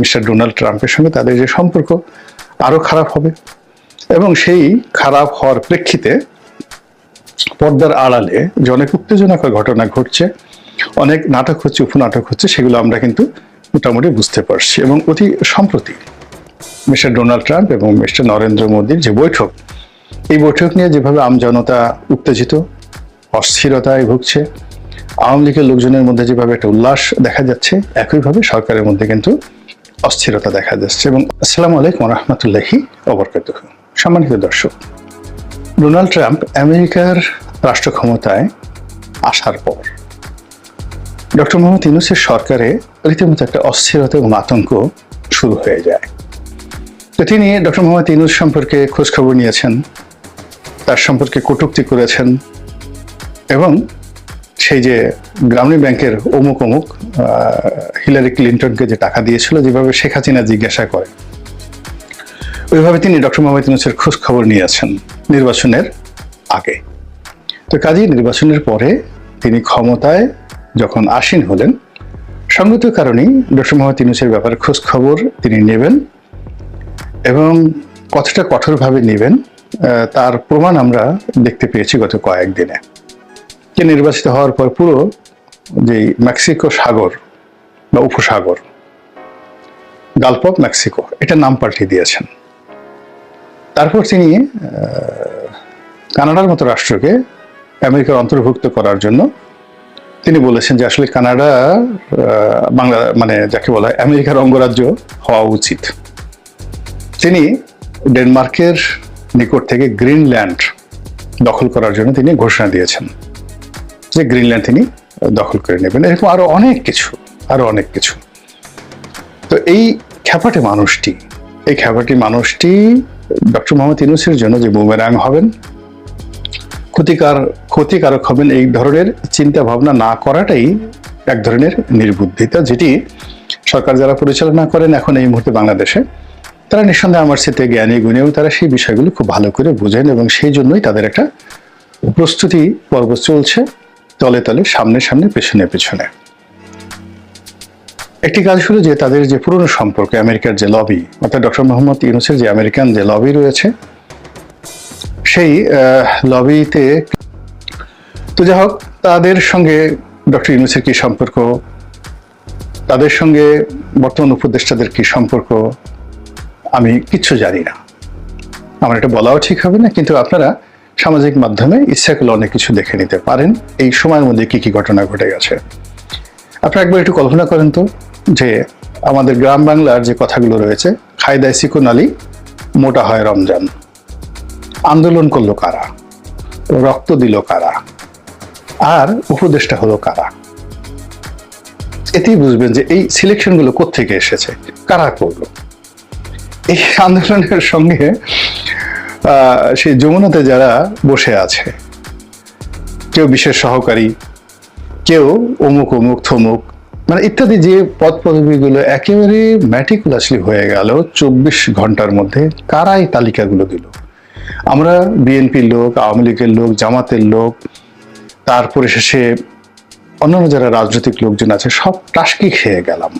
Mister Donald ট্রাম্পের সঙ্গে তাদের যে সম্পর্ক আরও খারাপ হবে। এবং সেই খারাপ হওয়ার প্রেক্ষিতে পর্দার আড়ালে যে অনেক উত্তেজনাকর ঘটনা ঘটছে, অনেক নাটক হচ্ছে, উপনাটক হচ্ছে, সেগুলো আমরা কিন্তু মোটামুটি বুঝতে পারছি। এবং অতি সম্প্রতি মিস্টার ডোনাল্ড ট্রাম্প এবং মিস্টার নরেন্দ্র মোদীর যে বৈঠক, এই বৈঠক নিয়ে যেভাবে আমজনতা উত্তেজিত, অস্থিরতায় ভুগছে, আওয়ামী লীগের লোকজনের মধ্যে যেভাবে একটা উল্লাস দেখা যাচ্ছে, একইভাবে সরকারের মধ্যে কিন্তু অস্থিরতা দেখা যাচ্ছে এবং আসসালামু আলাইকুম রহমতুল্লাহি অবরকাত সম্মানিত দর্শক, ডোনাল্ড ট্রাম্প আমেরিকার রাষ্ট্র ক্ষমতায় আসার পর ডক্টর মোহাম্মদ ইউনুসের সরকারে রীতিমতো একটা অস্থিরতা এবং আতঙ্ক শুরু হয়ে যায়। তো তিনি ডক্টর মোহাম্মদ ইউনুস সম্পর্কে খোঁজখবর নিয়েছেন, তার সম্পর্কে কটুক্তি করেছেন এবং সেই যে গ্রামীণ ব্যাংকের অমুক অমুক হিলারি ক্লিন্টনকে যে টাকা দিয়েছিল, যেভাবে শেখ হাসিনা জিজ্ঞাসা করে, ওইভাবে তিনি ডক্টর মোহাম্মদ ইউনুসের খোঁজ খবর নিয়েছেন নির্বাচনের আগে। তো কাজেই নির্বাচনের পরে তিনি ক্ষমতায় যখন আসীন হলেন, সঙ্গত কারণেই ডক্টর মোহাম্মদ ইউনুসের ব্যাপারে খোঁজ খবর তিনি নেবেন এবং কতটা কঠোরভাবে নেবেন তার প্রমাণ আমরা দেখতে পেয়েছি গত কয়েকদিনে। যে নির্বাচিত হওয়ার পর পুরো যে মেক্সিকো সাগর বা উপসাগর গালফ অফ মেক্সিকো, এটা নাম পাল্টে দিয়েছেন। তারপর তিনি কানাডার মতো রাষ্ট্রকে আমেরিকার অন্তর্ভুক্ত করার জন্য তিনি বলেছেন যে আসলে কানাডা বাংলা মানে যাকে বলা হয় আমেরিকার অঙ্গরাজ্য হওয়া উচিত। তিনি ডেনমার্কের নিকট থেকে গ্রিনল্যান্ড দখল করার জন্য তিনি ঘোষণা দিয়েছেন। যে গ্রিনল্যান্ড তিনি দখল করে নেবেন। এরকম আরও অনেক কিছু, আরও অনেক কিছু। তো এই খ্যাপাটে মানুষটি, এই খ্যাপাটি মানুষটি, ডক্টর মোহাম্মদ ইউনুসের জন্য যে বুমেরাং হবেন, ক্ষতিকার, ক্ষতিকারক হবেন এই ধরনের চিন্তা ভাবনা না করাটাই এক ধরনের নির্বুদ্ধিতা, যেটি সরকার যারা পরিচালনা করেন এখন এই মুহূর্তে বাংলাদেশে, তারা নিঃসন্দেহে আমার সাথে জ্ঞানী গুণী এবং তারা সেই বিষয়গুলো খুব ভালো করে বোঝেন এবং সেই জন্যই তাদের একটা প্রস্তুতি পর্ব চলছে। তলে তলে, সামনে সামনে, পেছনে পেছনে। একটি কাজ হলো যে তাদের যে পুরনো সম্পর্ক আমেরিকার যে লবি অর্থাৎ ডক্টর মোহাম্মদ ইউনুসের যে আমেরিকান যে লবি রয়েছে, সেই লবিতে তো যাই হোক, তাদের সঙ্গে ডক্টর ইউনুসের কি সম্পর্ক? তাদের সঙ্গে বর্তমান উপদেষ্টাদের কি সম্পর্ক? আমি কিচ্ছু জানি না। আমার এটা বলাও ঠিক হবে না, কিন্তু আপনারা সামাজিক মাধ্যমে ইচ্ছা করলে অনেক কিছু দেখে নিতে পারেন। এই সময়ের মধ্যে কি কি ঘটনা ঘটে গেছে? আপনারা একবার একটু কল্পনা করেন তো যে আমাদের গ্রাম বাংলার যে কথাগুলো রয়েছে, খায়দায় সিকুন আলী, মোটা হয় রমজান। আন্দোলন করল কারা? রক্ত দিল কারা? আর উপদেশটা হলো কারা? এতেই বুঝবেন যে এই সিলেকশনগুলো কোত্থেকে এসেছে, কারা করল? এই আন্দোলনের সঙ্গে সেই যমুনাতে যারা বসে আছে, কেউ বিশেষ সহকারী, কেউ অমুক অমুক, থমুক মানে ইত্যাদি যে পদ পদবীগুলো একেবারে ম্যাটিকুলাসলি হয়ে গেল চব্বিশ ঘণ্টার মধ্যে, কারাই তালিকাগুলো দিল। আমরা বিএনপির লোক, আওয়ামী লীগের লোক, জামাতের লোক, তারপরে শেষে অন্যান্য যারা রাজনৈতিক লোকজন আছে, সব টাসকি খেয়ে গেলাম।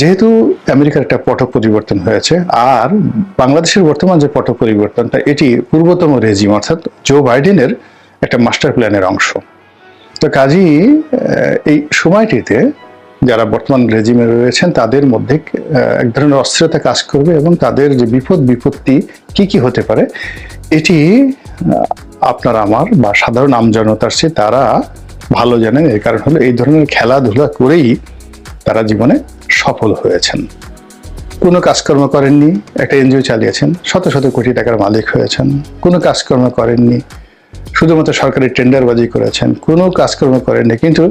যেহেতু আমেরিকার একটা পট পরিবর্তন হয়েছে, আর বাংলাদেশের বর্তমান যে পট পরিবর্তনটা, এটি পূর্বতম রেজিম, অর্থাৎ জো বাইডেনের একটা মাস্টার প্ল্যানের অংশ। তো কাজেই এই সময়টিতে যারা বর্তমান রেজিমে রয়েছেন, তাদের মধ্যে এক ধরনের অস্থিরতা কাজ করবে এবং তাদের যে বিপদ বিপত্তি কি কি হতে পারে, এটি আপনার আমার বা সাধারণ আমজনতার চেয়ে তারা ভালো জানেন এর কারণ হলো এই ধরনের খেলাধুলা করেই তারা জীবনে সফল হয়েছেন। কোনো কাজকর্ম করেননি, একটা এনজিও চালিয়েছেন, শত শত কোটি টাকার মালিক হয়েছেন। কোনো কাজকর্ম করেননি, শুধুমাত্র সরকারি টেন্ডারবাজি করেছেন। কোনো কাজকর্ম করেননি, কিন্তু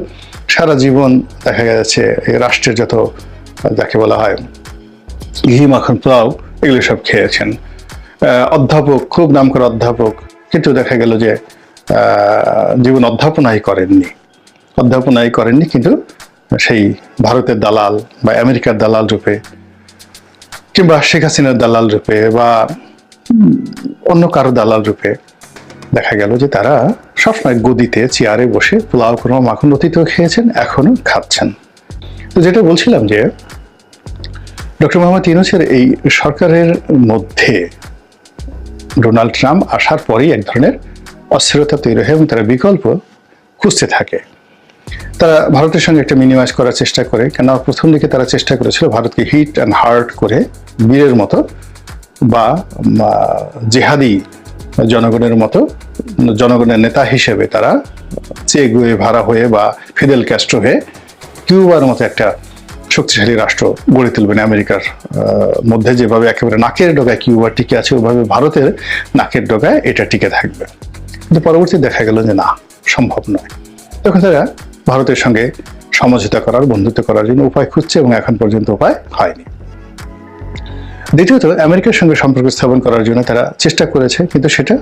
সারা জীবন দেখা গেছে এই রাষ্ট্রের যত, যাকে বলা হয় ঘি মাখন পোলাও এগুলো সব খেয়েছেন। অধ্যাপক, খুব নাম করা অধ্যাপক, কিন্তু দেখা গেল যে জীবন অধ্যাপনাই করেননি। অধ্যাপনাই করেননি, কিন্তু সেই ভারতের দালাল বা আমেরিকার দালাল রূপে কিংবা শেখ হাসিনার দালাল রূপে বা অন্য কারও দালাল রূপে দেখা গেল যে তারা সবসময় গদিতে, চেয়ারে বসে পোলাও কোনো মাখন অতীতেও খেয়েছেন এখনও খাচ্ছেন। তো যেটা বলছিলাম যে ডক্টর মোহাম্মদ ইউনুসের এই সরকারের মধ্যে ডোনাল্ড ট্রাম্প আসার পরেই এক ধরনের অস্থিরতা তৈরি হয় এবং তারা বিকল্প খুঁজতে থাকে। তারা ভারতের সঙ্গে একটা মিনিমাইজ করার চেষ্টা করে কেন প্রথম দিকে তারা চেষ্টা করেছিল ভারতকে হিট অ্যান্ড হার্ট করে বীরের মতো বা জেহাদি জনগণের মতো, জনগণের নেতা হিসেবে তারা চেগুয়ে ভাড়া হয়ে বা ফিদেল ক্যাস্ট্রো হয়ে কিউবার মতো একটা শক্তিশালী রাষ্ট্র গড়ে তুলবেন আমেরিকার মধ্যে যেভাবে একেবারে নাকের ডগায় কিউবার টিকে আছে, ওভাবে ভারতের নাকের ডগায় এটা টিকে থাকবে। কিন্তু পরবর্তী দেখা গেল যে না, সম্ভব নয়। তখন তারা ভারতের সঙ্গে সমঝোতা করার, বন্ধুত্ব করার জন্য উপায় খুঁজছে এবং এখন পর্যন্ত উপায় হয়নি। দ্বিতীয়ত, আমেরিকার সঙ্গে সম্পর্ক স্থাপন করার জন্য তারা চেষ্টা করেছে, কিন্তু সেটা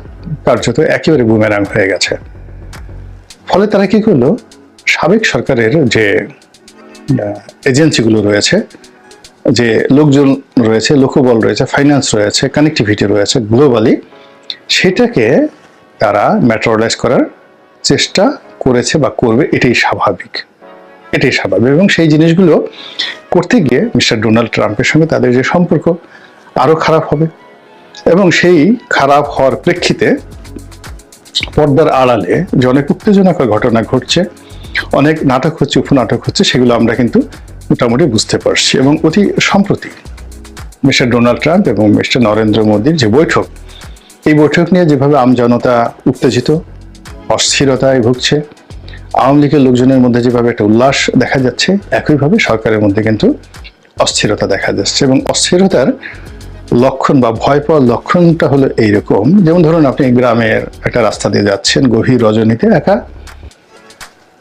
কার্যত একেবারে বুমেরাং হয়ে গেছে। ফলে তারা কি করল? সাবেক সরকারের যে এজেন্সিগুলো রয়েছে, যে লোকজন রয়েছে, লোকবল রয়েছে, ফাইন্যান্স রয়েছে, কানেক্টিভিটি রয়েছে গ্লোবালি, সেটাকে তারা ম্যাটারালাইজ করার চেষ্টা করেছে বা করবে, এটাই স্বাভাবিক। এটাই স্বাভাবিক এবং সেই জিনিসগুলো করতে গিয়ে মিস্টার ডোনাল্ড ট্রাম্পের সঙ্গে তাদের যে সম্পর্ক আরও খারাপ হবে এবং সেই খারাপ হওয়ার প্রেক্ষিতে পর্দার আড়ালে যে অনেক উত্তেজনাকর ঘটনা ঘটছে, অনেক নাটক হচ্ছে, উপনাটক হচ্ছে, সেগুলো আমরা কিন্তু মোটামুটি বুঝতে পারছি এবং অতি সম্প্রতি মিস্টার ডোনাল্ড ট্রাম্প এবং মিস্টার নরেন্দ্র মোদীর যে বৈঠক, এই বৈঠক নিয়ে যেভাবে আমজনতা উত্তেজিত অস্থিরতায় ভুগছে। আওয়ামী লীগের লোকজনের মধ্যে যেভাবে একটা উল্লাস দেখা যাচ্ছে, একইভাবে সরকারের মধ্যে কিন্তু অস্থিরতা দেখা যাচ্ছে এবং অস্থিরতার লক্ষণ বা ভয় পাওয়ার লক্ষণটা হলো এইরকম। যেমন ধরুন আপনি গ্রামের একটা রাস্তা দিয়ে যাচ্ছেন, গভীর রজনীতে একা,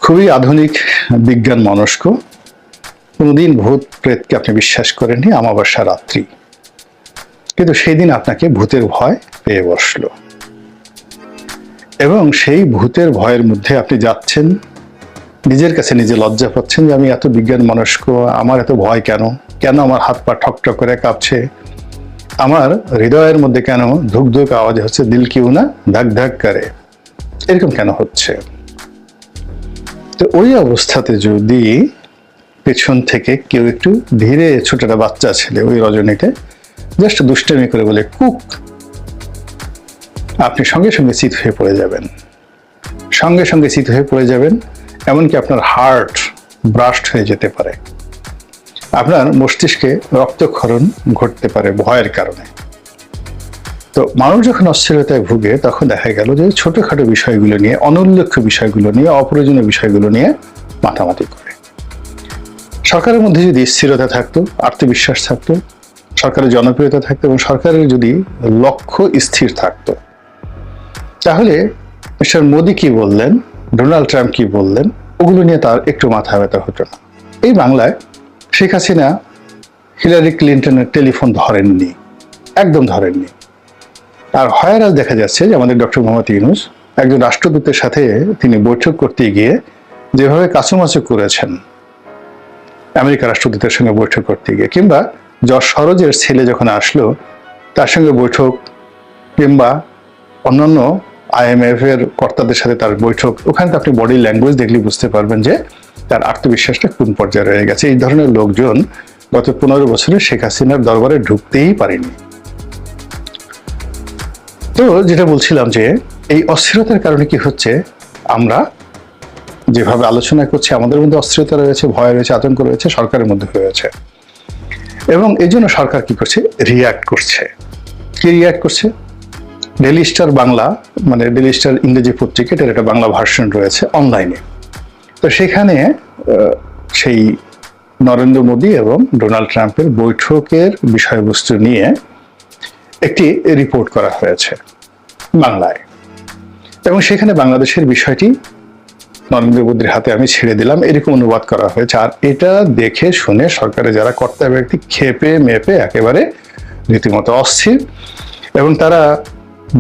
খুবই আধুনিক, বিজ্ঞান মনস্ক, কোনোদিন ভূত প্রেতকে আপনি বিশ্বাস করেননি, আমাবস্যা রাত্রি। কিন্তু সেই দিন আপনাকে ভূতের ভয় পেয়ে বসল। এবং সেই ভূতের ভয়ের মধ্যে আপনি যাচ্ছেন, নিজের কাছে নিজে লজ্জা পাচ্ছেন যে আমি এত বিজ্ঞান মনস্ক আমার এত ভয় কেন? কেন আমার হাত পা ঠক ঠক করে কাঁপছে? আমার হৃদয়ের মধ্যে কেন ধুক ধুক আওয়াজ হচ্ছে, দিল কিউ না? ধাক ধাক করে। এরকম কেন হচ্ছে? তো ওই অবস্থাতে যদি পেছন থেকে কেউ একটু ধীরে ছোটটা বাচ্চা ছেলে ওই রজনীতে জাস্ট দুষ্টামি করে বলে, কুক! আপনি সঙ্গে সঙ্গে চিত হয়ে পড়ে যাবেন। সঙ্গে সঙ্গে চিত হয়ে পড়ে যাবেন, এমনকি আপনার হার্ট ব্রাস্ট হয়ে যেতে পারে। আপনার মস্তিষ্কে রক্তক্ষরণ ঘটতে পারে ভয়ের কারণে। তো মানুষ যখন অস্থিরতায় ভুগে, তখন দেখা গেল যে ছোটখাটো বিষয়গুলো নিয়ে অনুল্লেখ্য বিষয়গুলো নিয়ে, অপ্রয়োজনীয় বিষয়গুলো নিয়ে মাতামাতি করে। সরকারের মধ্যে যদি স্থিরতা থাকতো, আত্মবিশ্বাস থাকতো, সরকারের জনপ্রিয়তা থাকতো এবং সরকারের যদি লক্ষ্য স্থির থাকতো তাহলে মিস্টার মোদি কি বললেন? ডোনাল্ড ট্রাম্প কি বললেন? ওগুলো নিয়ে তার একটু মাথা ব্যথা হতো না। এই বাংলায় শেখ হাসিনা হিলারি ক্লিন্টনের টেলিফোন ধরেননি, একদম ধরেননি। আর হয়ারাজ দেখা যাচ্ছে যে আমাদের ডক্টর মোহাম্মদ ইউনুস একজন রাষ্ট্রদূতের সাথে তিনি বৈঠক করতে গিয়ে যেভাবে কাছুমাচু করেছেন, আমেরিকা রাষ্ট্রদূতের সঙ্গে বৈঠক করতে গিয়ে, কিংবা যশ সরোজের ছেলে যখন আসলো, তার সঙ্গে বৈঠক, কিংবা অন্যান্য আইএমএফ এর কর্তাদের সাথে তার বৈঠক, ওখানে তো আপনি বডি ল্যাঙ্গুয়েজ দেখলে বুঝতে পারবেন যে তার আত্মবিশ্বাসটা কোন পর্যায়ে রয়ে গেছে। এই ধরনের লোকজন গত পনেরো বছরে শেখ হাসিনার দরবারে ঢুকতেই পারেনি। তো যেটা বলছিলাম যে এই অস্থিরতার কারণে কি হচ্ছে, আমরা যেভাবে আলোচনা করছি, আমাদের মধ্যে অস্থিরতা রয়েছে, ভয় রয়েছে, আতঙ্ক রয়েছে, সরকারের মধ্যে রয়েছে এবং এই জন্য সরকার কি করছে? রিয়াক্ট করছে। কি রিয়াক্ট করছে? ডেলি স্টার বাংলা মানে ডেলি স্টার ইংরেজি পত্রিকা এটার একটা বাংলা ভার্সন রয়েছে অনলাইনে তো সেখানে সেই নরেন্দ্র মোদী এবং ডোনাল্ড ট্রাম্পের বৈঠকের বিষয়বস্তু নিয়ে একটি রিপোর্ট করা হয়েছে বাংলায়। এবং সেখানে বাংলাদেশের বিষয়টি নরেন্দ্র মোদীর হাতে আমি ছেড়ে দিলাম, এরকম অনুবাদ করা হয়েছে। আর এটা দেখে শুনে সরকারে যারা কর্তা ব্যক্তি খেপে মেপে একেবারে রীতিমতো অস্থির এবং তারা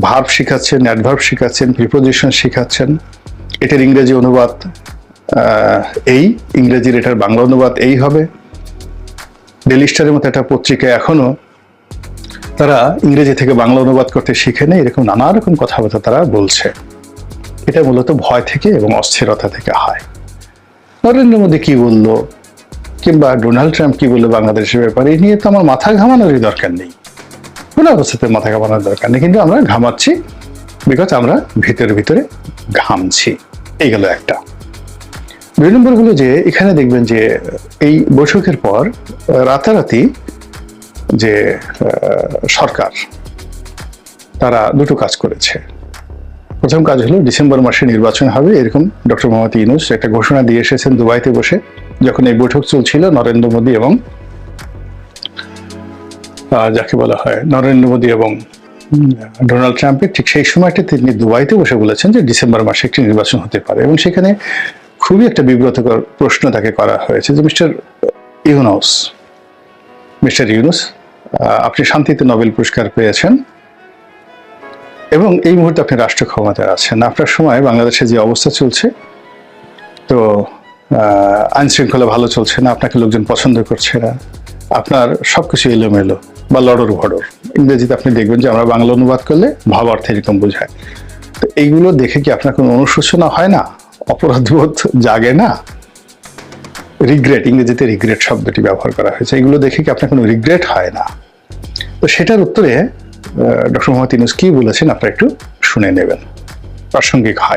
ভার্ব শিখাচ্ছেন, অ্যাডভার্ব শিখাচ্ছেন প্রিপোজিশন শিখাচ্ছেন। এটার ইংরেজি অনুবাদ এই, ইংরেজির এটার বাংলা অনুবাদ এই হবে। ডেলি স্টারের মতো একটা পত্রিকা এখনও তারা ইংরেজি থেকে বাংলা অনুবাদ করতে শিখে নেই এরকম নানা রকম কথাবার্তা তারা বলছে। এটা মূলত ভয় থেকে এবং অস্থিরতা থেকে হয়। নরেন্দ্র মোদী কী বলল? কিংবা ডোনাল্ড ট্রাম্প কী বলল বাংলাদেশের ব্যাপারে? এই নিয়ে তো আমার মাথা ঘামানোরই দরকার নেই। কোনো অবস্থাতে মাথা ঘামানোর দরকার নেই। কিন্তু আমরা ঘামাচ্ছি বিকজ আমরা ভিতরে ভিতরে ঘামছি। এই গেল একটা। দুই নম্বর হলো যে, এখানে দেখবেন যে, এই বৈঠকের পর, রাতারাতি যে সরকার, তারা দুটো কাজ করেছে। প্রথম কাজ হলো ডিসেম্বর মাসে নির্বাচন হবে, এরকম ডক্টর মোহাম্মদ ইউনুস একটা ঘোষণা দিয়ে এসেছেন দুবাইতে বসে, যখন এই বৈঠক চলছিল, নরেন্দ্র মোদী এবং যাকে বলা হয় নরেন্দ্র মোদী এবং ডোনাল্ড ট্রাম্পের ঠিক সেই সময়টা তিনি দুবাইতে বসে বলেছেন যে ডিসেম্বর মাসে একটি নির্বাচন হতে পারে। এবং সেখানে খুবই একটা বিব্রতকর প্রশ্ন তাকে করা হয়েছে যে, মিস্টার ইউনুস মিস্টার ইউনুস আপনি শান্তিতে নোবেল পুরস্কার পেয়েছেন এবং এই মুহূর্তে আপনি রাষ্ট্র ক্ষমতায় আছেন। আপনার সময় বাংলাদেশে যে অবস্থা চলছে, তো আইন শৃঙ্খলা ভালো চলছে না, আপনাকে লোকজন পছন্দ করছে না, আপনার সবকিছু এলোমেলো। বা লড়র ভড়র ইংরেজিতে আপনি দেখবেন যে আমরা বাংলা অনুবাদ করলে ভাব অর্থ এরকম বোঝায়। তো এইগুলো দেখে কি আপনার কোনো অনুশোচনা হয় না? অপরাধবোধ জাগে না? রিগ্রেট ইংরেজিতে রিগ্রেট শব্দটি ব্যবহার করা হয়েছে। এগুলো দেখে কি আপনার কোনো রিগ্রেট হয় না? তো সেটার উত্তরে ডক্টর মোহাম্মদ ইউনুস কি বলেছেন আপনারা একটু শুনে নেবেন। প্রাসঙ্গিক হয়।